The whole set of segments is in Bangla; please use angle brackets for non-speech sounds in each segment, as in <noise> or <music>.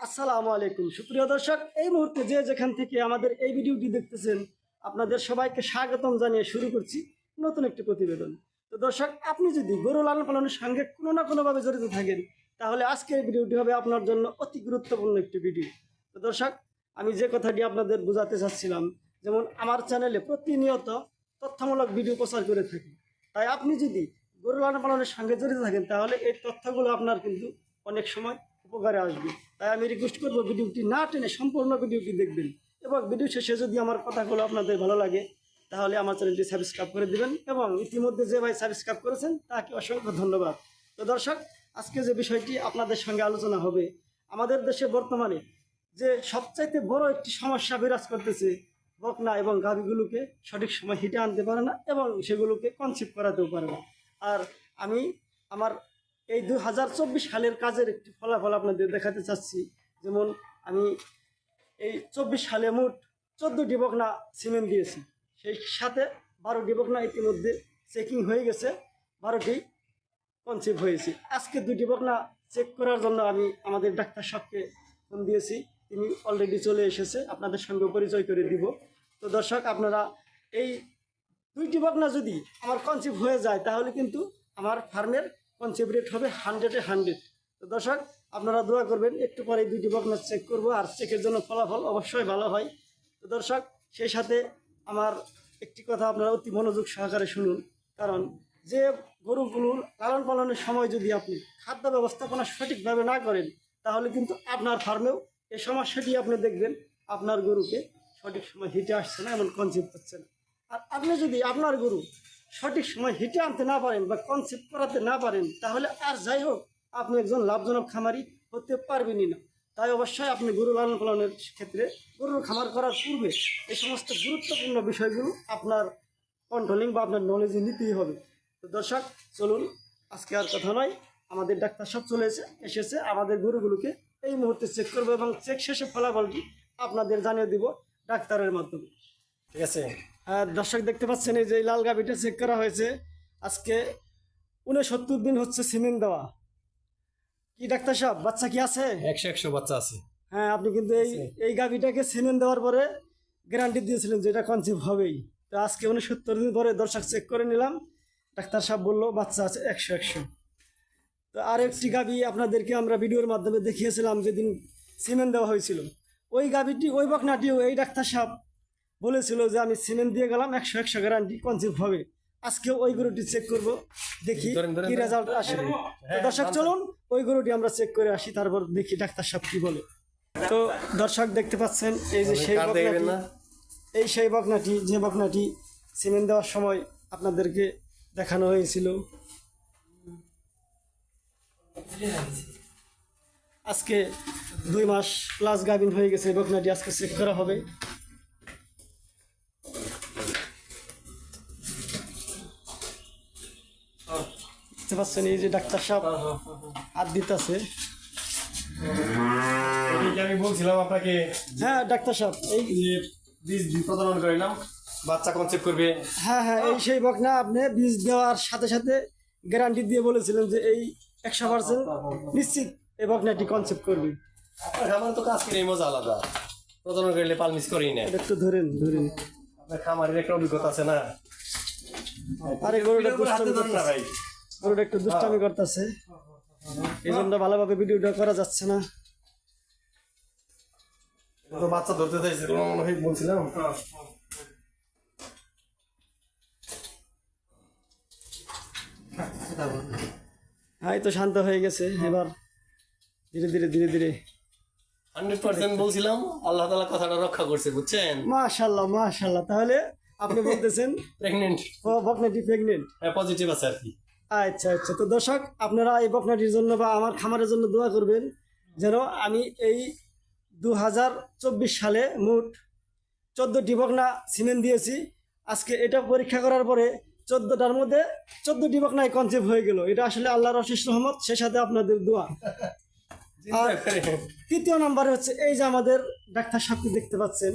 আসসালামু আলাইকুম। সুপ্রিয় দর্শক, এই মুহূর্তে যে যেখান থেকে আমাদের এই ভিডিওটি দেখতেছেন, আপনাদের সবাইকে স্বাগতম জানিয়ে শুরু করছি নতুন একটি প্রতিবেদন। তো দর্শক, আপনি যদি গরু লালন পালনের সঙ্গে কোনো না কোনোভাবে জড়িত থাকেন, তাহলে আজকের ভিডিওটি হবে আপনার জন্য অতি গুরুত্বপূর্ণ একটি ভিডিও। তো দর্শক, আমি যে কথাটি আপনাদের বোঝাতে চাচ্ছিলাম, যেমন আমার চ্যানেলে প্রতিনিয়ত তথ্যমূলক ভিডিও প্রচার করে থাকি। তাই আপনি যদি গরু লালন পালনের সঙ্গে জড়িত থাকেন, তাহলে এই তথ্যগুলো আপনার কিন্তু অনেক সময় উপকারে আসবে। তাই আমি রিকোয়েস্ট করব ভিডিওটি না টেনে সম্পূর্ণ ভিডিওটি দেখবেন। এবং ভিডিও শেষে যদি আমার কথাগুলো আপনাদের ভালো লাগে, তাহলে আমার চ্যানেলটি সাবস্ক্রাইব করে দিবেন এবং ইতিমধ্যে যে ভাই সাবস্ক্রাইব করেছেন, তাকে অসংখ্য ধন্যবাদ। তো দর্শক, আজকে যে বিষয়টি আপনাদের সঙ্গে আলোচনা হবে, আমাদের দেশে বর্তমানে যে সবচাইতে বড় একটি সমস্যা বিরাজ করতেছে, বকনা এবং গাভীগুলোকে সঠিক সময় হিটে আনতে পারে না এবং সেগুলোকে কনসিভ করাতেও পারে না। আর আমি, আমার এই দু হাজার চব্বিশ সালের কাজের একটি ফলাফল আপনাদের দেখাতে চাচ্ছি। যেমন আমি এই চব্বিশ সালে মোট চোদ্দোটি বকনা সিমেন্ট দিয়েছি। সেই সাথে বারোটি বকনা ইতিমধ্যে চেকিং হয়ে গেছে, বারোটি কনসিভ হয়েছে। আজকে দুটি বকনা চেক করার জন্য আমি আমাদের ডাক্তার সাহেবকে ফোন দিয়েছি। তিনি অলরেডি চলে এসেছে, আপনাদের সঙ্গে পরিচয় করে দিব। তো দর্শক, আপনারা এই দুইটি বকনা যদি আমার কনসিভ হয়ে যায়, তাহলে কিন্তু আমার ফার্মের কনসিভ রেট হবে হান্ড্রেডে হান্ড্রেড তো দর্শক, আপনারা দোয়া করবেন, একটু পরে দুইটি বকনা চেক করব আর চেকের জন্য ফলাফল অবশ্যই ভালো হয়। তো দর্শক, সেই সাথে আমার একটি কথা আপনারা অতি মনোযোগ সহকারে শুনুন। কারণ যে গরুগুলো লালন পালনের সময় যদি আপনি খাদ্য ব্যবস্থাপনা সঠিকভাবে না করেন, তাহলে কিন্তু আপনার ফার্মেও এই সমস্যাটি আপনি দেখবেন। আপনার গরুকে সঠিক সময় হিটে আসছে না, এমন কনসেপ্ট হচ্ছে না। আর আপনি যদি আপনার গরু সঠিক সময় হিটে আনতে না পারেন বা কনসেপ্ট করাতে না পারেন, তাহলে আর যাই হোক, আপনি একজন লাভজনক খামারি হতে পারবেনই না। তাই অবশ্যই আপনি গরু লালন পালনের ক্ষেত্রে গরুর খামার করার পূর্বে এই সমস্ত গুরুত্বপূর্ণ বিষয়গুলো আপনার কন্ট্রোলিং বা আপনার নলেজে নিতেই হবে। তো দর্শক, চলুন, আজকে আর কথা নয়। আমাদের ডাক্তার সব চলে এসে এসেছে। আমাদের গরুগুলোকে এই মুহূর্তে চেক করব এবং চেক শেষে ফলাফলটি আপনাদের জানিয়ে দিব ডাক্তারের মাধ্যমে। ঠিক আছে? দর্শক দেখতে পাচ্ছেন এই যে এই লাল গাভিটা চেক করা হয়েছে। আজকে উনসত্তর দিন হচ্ছে সিমেন্ট দেওয়া। কি ডাক্তার সাহেব বাচ্চা কি আছে? একশো একশো বাচ্চা আছে। হ্যাঁ আপনি কিন্তু এই এই গাভিটাকে সিমেন্ট দেওয়ার পরে গ্যারান্টি দিয়েছিলেন যে এটা কনসিভ হবেই। তো আজকে উনসত্তর দিন পরে দর্শক চেক করে নিলাম। ডাক্তার সাহেব বলল বাচ্চা আছে একশো একশো। তো আর একটি গাভি আপনাদেরকে আমরা ভিডিওর মাধ্যমে দেখিয়েছিলাম যেদিন সিমেন্ট দেওয়া হয়েছিল। ওই গাভিটি ওই বকনাটিও এই ডাক্তার সাহেব বলেছিল যে আমি সিমেন্ট দিয়ে গেলাম একশো একশো গ্যারান্টি কনসিভ হবে। আজকে ওই গরুটি চেক করব দেখি কি রেজাল্ট আসে। দর্শক চলুন ওই গরুটি আমরা চেক করে আসি তারপর দেখি ডাক্তার সাহেব কি বলে। তো দর্শক দেখতে পাচ্ছেন এই যে সেই বকনাটি এই সেই বকনাটি যে বকনাটি সিমেন্ট দেওয়ার সময় আপনাদেরকে দেখানো হয়েছিল। আজকে দুই মাস প্লাস গাভিন হয়ে গেছে এই বকনাটি আজকে চেক করা হবে। দেখতে পাচ্ছেন এই যে ডাক্তার সাহেব হাত দিতেছে। আমি বলছিলাম আপনাকে হ্যাঁ ডাক্তার সাহেব এই বীজ প্রদান করে নাম বাচ্চা কনসেপ্ট করবে? হ্যাঁ হ্যাঁ এই সেই বকনা আপনি বীজ দেওয়ার সাথে সাথে গ্যারান্টি দিয়ে বলেছিলেন যে এই একশো পার্সেন্ট নিশ্চিত এই বকনাটি কনসেপ্ট করবে। খামার তো কাজ করে মজা আলাদা। প্রদান করলে পাল মিস করেই না একটু ধরেন ধরেন। আপনার খামারের একটা অভিজ্ঞতা আছে না? আরে গরুটা করে না ভাই। গরুটা একটু দুষ্টামি করতেছে। এই জন্য ভালোভাবে ভিডিওটা করা যাচ্ছে না। তো বাচ্চা ধরতে চাইছে মনে হয় বলছিলাম। হ্যাঁ এই তো শান্ত হয়ে গেছে। এবার ধীরে ধীরে ধীরে ধীরে। হান্ড্রেড পার্সেন্ট বলছিলাম আল্লাহ তালা কথাটা রক্ষা করছে বুঝছেন? মাশাল্লাহ মাশাল্লাহ তাহলে আপনি বলতেছেন প্রেগনেন্ট ও, বকনাটি প্রেগনেন্ট হ্যাঁ পজিটিভ আছে আর কি। আচ্ছা আচ্ছা। তো দর্শক আপনারা এই বকনাটির জন্য বা আমার খামারের জন্য দোয়া করবেন যেন আমি এই দু হাজার চব্বিশ সালে মোট চোদ্দোটি বকনা সিমেন্ট দিয়েছি। আজকে এটা পরীক্ষা করার পরে চোদ্দোটার মধ্যে চোদ্দোটি বকনায় কনসেপ্ট হয়ে গেল। এটা আসলে আল্লাহর অশেষ রহমত সে সাথে আপনাদের দোয়া। <laughs> আর তৃতীয় নম্বরে হচ্ছে এই যে আমাদের ডাক্তার সাহেবকে দেখতে পাচ্ছেন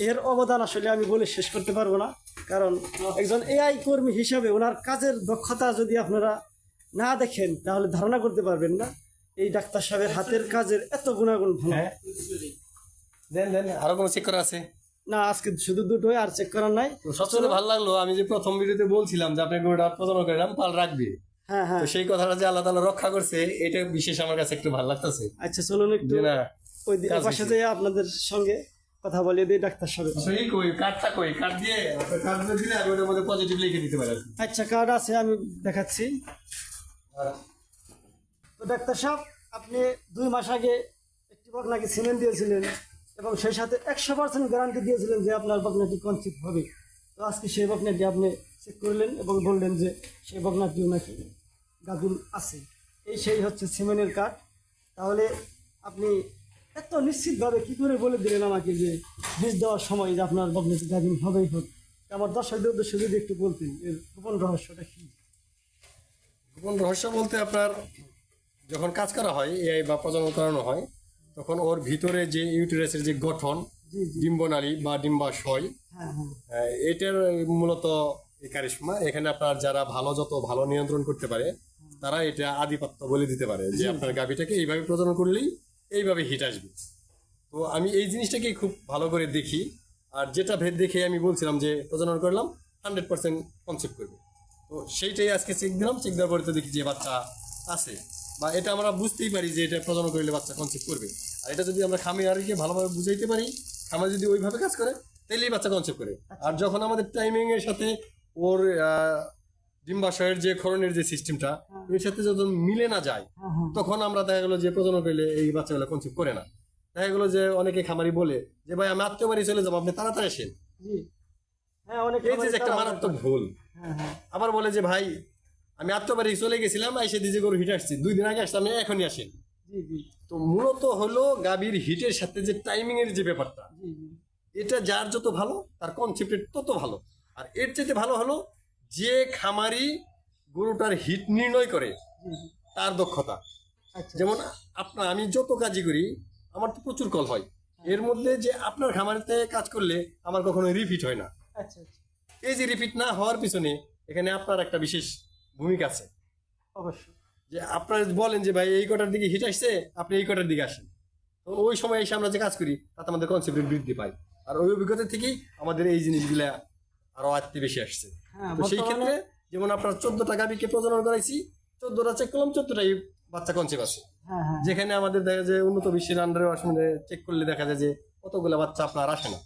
এর অবদান আসলে আমি বলে শেষ করতে পারব না। কারণ একজন এআই কর্মী হিসাবে ওনার কাজের দক্ষতা যদি আপনারা না দেখেন তাহলে ধারণা করতে পারবেন না। এই ডাক্তার সাহেবের হাতের কাজের এত গুণাগুণ ভালো। হ্যাঁ। দেন দেন আরও কোনো চেক করা আছে? না আজকে শুধু দুটোই আর চেক করার নাই। সবচেয়ে ভালো লাগল আমি যে প্রথম ভিডিওতে বলছিলাম যে আপনি গরুটা প্রজনন করলাম পাল রাখবে। হ্যাঁ হ্যাঁ। সেই কথাটা যে আল্লাহ তালা রক্ষা করছে এটা বিশেষ আমার কাছে একটু ভালো লাগতেছে। আচ্ছা চলুন একটু ওই পাশে। যেয়ে আপনাদের সঙ্গে কথা বলিয়ে দিই ডাক্তার সাহেব সেই কই কার্ডটা কই? কার্ড দিয়ে কার্ড দিয়ে দিলে আমি ওটার মধ্যে পজিটিভ লিখে দিতে পারি আচ্ছা কার্ড আছে আমি দেখাচ্ছি। তো ডাক্তার সাহেব আপনি দুই মাস আগে একটি বকনাকে সিমেন্ট দিয়েছিলেন এবং সেই সাথে একশো পার্সেন্ট গ্যারান্টি দিয়েছিলেন যে আপনার বকনাটি কনসিভ হবে। তো আজকে সেই বকনাটি আপনি চেক করলেন এবং বললেন যে সেই বকনাটিও নাকি গাদুল আছে। এই সেই হচ্ছে সিমেন্টের কার্ড। তাহলে আপনি এত নিশ্চিতভাবে কি করে বলে দিলেন আমাকে যে বীজ দেওয়ার সময় যে আপনার বকনাটি গাদুল হবেই হোক? আমার দর্শকদের উদ্দেশ্যে যদি একটু বলতেন এর গোপন রহস্যটা কি? গোপন রহস্য বলতে আপনার যখন কাজ করা হয় এআই বা প্রজনন করানো হয় তখন ওর ভিতরে যে ইউটেরাসের যে গঠন ডিম্বনালী বা ডিম্বাশয় হ্যাঁ হ্যাঁ। এটার মূলত এই কারিশমা। এখানে আপনার যারা ভালো যত ভালো নিয়ন্ত্রণ করতে পারে তারা এটা আধিপত্য বলে দিতে পারে যে আপনার গাভীটাকে এইভাবে প্রজনন করলেই এইভাবে হিট আসবে। তো আমি এই জিনিসটাকে খুব ভালো করে দেখি। আর যেটা ভেদ দেখে আমি বলছিলাম যে প্রজনন করলাম হান্ড্রেড পার্সেন্ট কনসেপ্ট করবে। তো সেইটাই আজকে চেক দিলাম। চেক দেওয়ার পরে তো দেখি যে বাচ্চা আছে। বা এটা আমরা বুঝতেই পারি যে এটা প্রজনন করলে বাচ্চা কনসেপ্ট করবে। আর এটা যদি আমরা খামিয়ারিকে ভালোভাবে বুঝাইতে পারি খামার যদি ওইভাবে কাজ করে তাহলেই বাচ্চা কনসেপ্ট করে। আর যখন আমাদের টাইমিংয়ের সাথে ওর ডিম্বাশয়ের যে খরণের যে সিস্টেমটা এর সাথে যখন মিলে না যায় হ্যাঁ হ্যাঁ তখন আমরা দেখা গেলো যে প্রজনন করলে এই বাচ্চাগুলো কনসেপ্ট করে না। দেখা গেলো যে অনেকে খামারি বলে যে ভাই আমি আত্মীয় বাড়ি চলে যাব আপনি তাড়াতাড়ি আসেন। হ্যাঁ এই যে একটা মারাত্মক ভুল। হ্যাঁ হ্যাঁ। আবার বলে যে ভাই আমি আত্মীয় বাড়ি চলে গেছিলাম এসে দিজে গরু হিট আসছি। দুই দিন আগে আসছি আমি এখনই আসেন। তো মূলত হলো গাভীর হিটের সাথে যে টাইমিং এর যে ব্যাপারটা। এটা যার যত ভালো তার কনসেপ্টের তত ভালো। আর এর চাইতে ভালো হলো যে খামারি গরুটার হিট নির্ণয় করে তার দক্ষতা। আচ্ছা। যেমন আপনার আমি যত কাজই করি আমার তো প্রচুর কল হয়। এর মধ্যে যে আপনার খামারিতে কাজ করলে আমার কখনো রিপিট হয় না। আচ্ছা আচ্ছা। এই যে রিপিট না হওয়ার পিছনে এখানে আপনার একটা বিশেষ ভূমিকা আছে। অবশ্যই। যে আপনারা বলেন যে ভাই এই কটার দিকে হিট আসছে আপনি এই কটার দিকে আসেন। তো ওই সময় এসে আমরা যে কাজ করি তাতে আমাদের কনসেপ্টের বৃদ্ধি পায়। আর ওই অভিজ্ঞতা থেকেই আমাদের এই জিনিসগুলা আরও আত্মীয় বেশি আসছে। হ্যাঁ তো সেই ক্ষেত্রে যেমন আপনার চোদ্দটা গাবিকে প্রজনন করাইছি চোদ্দটা চেক করলাম চোদ্দটাই বাচ্চা কনসেপ্ট আছে। হ্যাঁ হ্যাঁ। যেখানে আমাদের দেখা যায় উন্নত বিশ্বের আন্ডারে আসলে চেক করলে দেখা যায় যে কতগুলো বাচ্চা আপনার আসে না।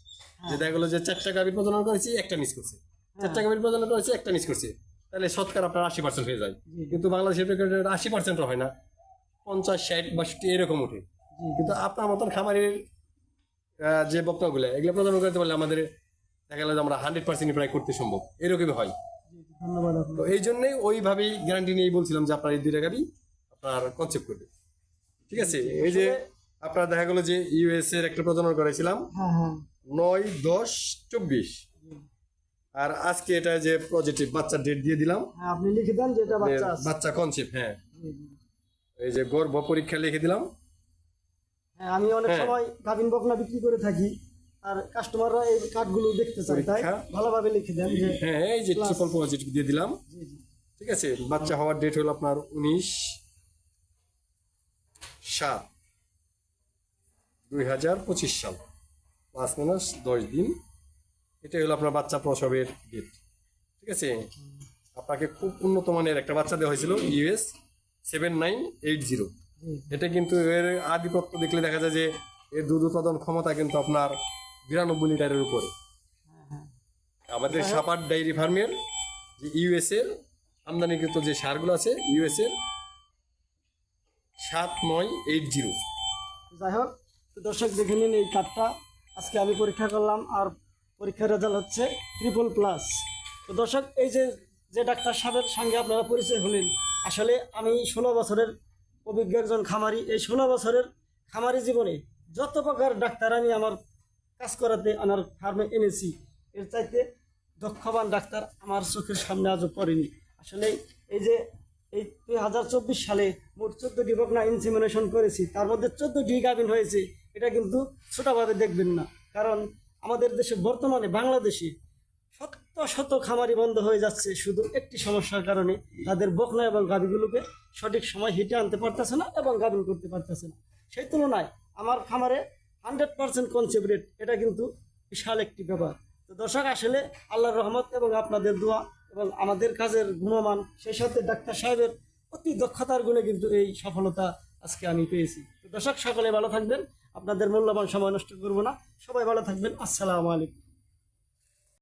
যে দেখা গেলো যে চারটা গাভীর প্রজনন করেছি একটা মিস করছে। চারটা গাভীর প্রজনন করেছি একটা মিস করছে। তাহলে শতকরা আপনার আশি পার্সেন্ট হয়ে যায়। কিন্তু বাংলাদেশের প্রেক্ষাপটে আশি পার্সেন্টও হয় না। পঞ্চাশ ষাট বাষট্টি এরকম উঠে কিন্তু আপনার মতন খামারের যে বক্তব্যগুলো এগুলো প্রজনন করতে পারলে আমাদের দেখা গেলো যে আমরা হান্ড্রেড পার্সেন্ট প্রায় করতে সম্ভব। এরকমই হয়। ধন্যবাদ তো এই জন্যই ওইভাবেই গ্যারান্টি নিয়েই বলছিলাম যে আপনার এই দুইটা গাড়ি আপনার কনসেপ্ট করবে ঠিক আছে? এই যে আপনার দেখা গেলো যে ইউএস এর একটা প্রজনন করেছিলাম হ্যাঁ হ্যাঁ। নয় দশ চব্বিশ। আর আজকে এটা যে পজিটিভ বাচ্চার ডেট দিয়ে দিলাম। হ্যাঁ আপনি লিখে দেন যে এটা বাচ্চা আছে। বাচ্চা কনসেপ্ট হ্যাঁ। এই যে গর্ভ পরীক্ষা লিখে দিলাম। হ্যাঁ আমি অনেক। সময় গাভিন বকনা বিক্রি করে থাকি। আর কাস্টমাররা এই কার্ডগুলো দেখতে চায় তাই? ভালোভাবে লিখে দেন যে হ্যাঁ এই যে ট্রিপল পজিটিভ দিয়ে দিলাম। ঠিক আছে বাচ্চা হওয়ার ডেট হলো আপনার উনিশ সাত দুই হাজার পঁচিশ সাল। পাঁচ মাস দশ দিন। এটাই হলো আপনার বাচ্চা প্রসবের ডেট ঠিক আছে? আপনাকে খুব উন্নত মানের একটা বাচ্চা দেওয়া হয়েছিল US seven nine eight zero এটা কিন্তু এর আধিপত্য দেখলে দেখা যায় যে এর দুধ উৎপাদন ক্ষমতা কিন্তু আপনার বিরানব্বই লিটারের উপরে। হ্যাঁ হ্যাঁ। আমাদের সাপার ডায়েরি ফার্মের যে ইউএস এর আমদানিকৃত যে সারগুলো আছে ইউএস এর সাত নয় এইট জিরো। যাই হোক তো দর্শক দেখে নিন এই কার্ডটা। আজকে আমি পরীক্ষা করলাম আর পরীক্ষার রেজাল্ট হচ্ছে ট্রিপল প্লাস তো দর্শক এই যে যে ডাক্তার সাহেবের সঙ্গে আপনারা পরিচয় হলেন আসলে আমি ষোলো বছরের অভিজ্ঞ একজন খামারি। এই ষোলো বছরের খামারি জীবনে যত প্রকার ডাক্তার আমি আমার কাজ করাতে আমার ফার্মে এনেছি। এর চাইতে দক্ষবান ডাক্তার আমার চোখের সামনে আজও পড়েনি। আসলে এই যে এই দুই হাজার চব্বিশ সালে মোট চোদ্দটি বকনা ইনসিমিনেশন করেছি, তার মধ্যে চোদ্দটি গাভিন হয়েছে, এটা কিন্তু ছোটোভাবে দেখবেন না। কারণ আমাদের দেশে বর্তমানে বাংলাদেশে শত শত খামারি বন্ধ হয়ে যাচ্ছে, শুধু একটি সমস্যার কারণে তাদের বকনা এবং গাভীগুলোকে সঠিক সময় হিটে আনতে পারতেছে না এবং গাভিন করতে পারতেছে না। সেই তুলনায় আমার খামারে হান্ড্রেড পার্সেন্ট কনসেপ্ট রেট এটা কিন্তু বিশাল একটি ব্যাপার। তো দর্শক, আসলে আল্লাহর রহমত এবং আপনাদের দোয়া এবং আমাদের কাজের গুণমান, সেই সাথে ডাক্তার সাহেবের অতি দক্ষতার গুণে কিন্তু এই সফলতা আজকে আমি পেয়েছি। তো দর্শক, সকলে ভালো থাকবেন। আপনাদের মূল্যবান সময় নষ্ট করব না। সবাই ভালো থাকবেন। আসসালামু আলাইকুম।